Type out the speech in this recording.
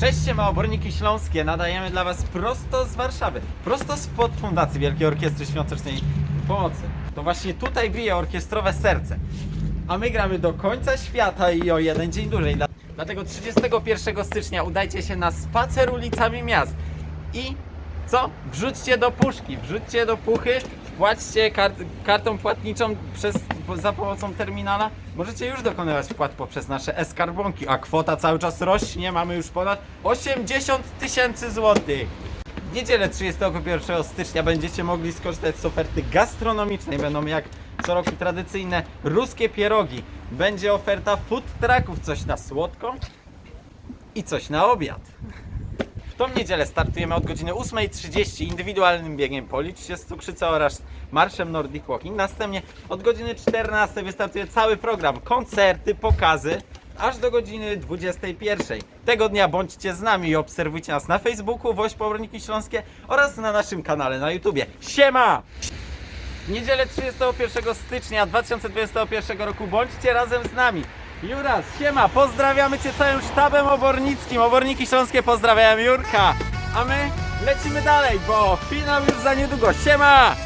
Cześć, siema, oborniki śląskie. Nadajemy dla Was prosto z Warszawy. Prosto spod Fundacji Wielkiej Orkiestry Świątecznej Pomocy. To właśnie tutaj bije orkiestrowe serce. A my gramy do końca świata i o jeden dzień dłużej. Dla- Dlatego 31 stycznia udajcie się na spacer ulicami miast. I co? Wrzućcie do puszki, wrzućcie do puchy, wpłaćcie kart, kartą płatniczą przez, za pomocą terminala. Możecie już dokonywać wpłat poprzez nasze e-skarbonki, a kwota cały czas rośnie. Mamy już ponad 80 tysięcy złotych. W niedzielę 31 stycznia będziecie mogli skorzystać z oferty gastronomicznej. Będą jak co roku tradycyjne ruskie pierogi. Będzie oferta food trucków, coś na słodko i coś na obiad. Tą niedzielę startujemy od godziny 8.30 indywidualnym biegiem Policzcie z Cukrzyca oraz marszem Nordic Walking. Następnie od godziny 14 wystartuje cały program, koncerty, pokazy, aż do godziny 21. Tego dnia bądźcie z nami i obserwujcie nas na Facebooku, Woź Poborniki Śląskie oraz na naszym kanale na YouTubie. Siema! W niedzielę 31 stycznia 2021 roku bądźcie razem z nami. Juras, siema, pozdrawiamy Cię całym sztabem obornickim. Oborniki Śląskie pozdrawiają Jurka. A my lecimy dalej, bo finał już za niedługo. Siema!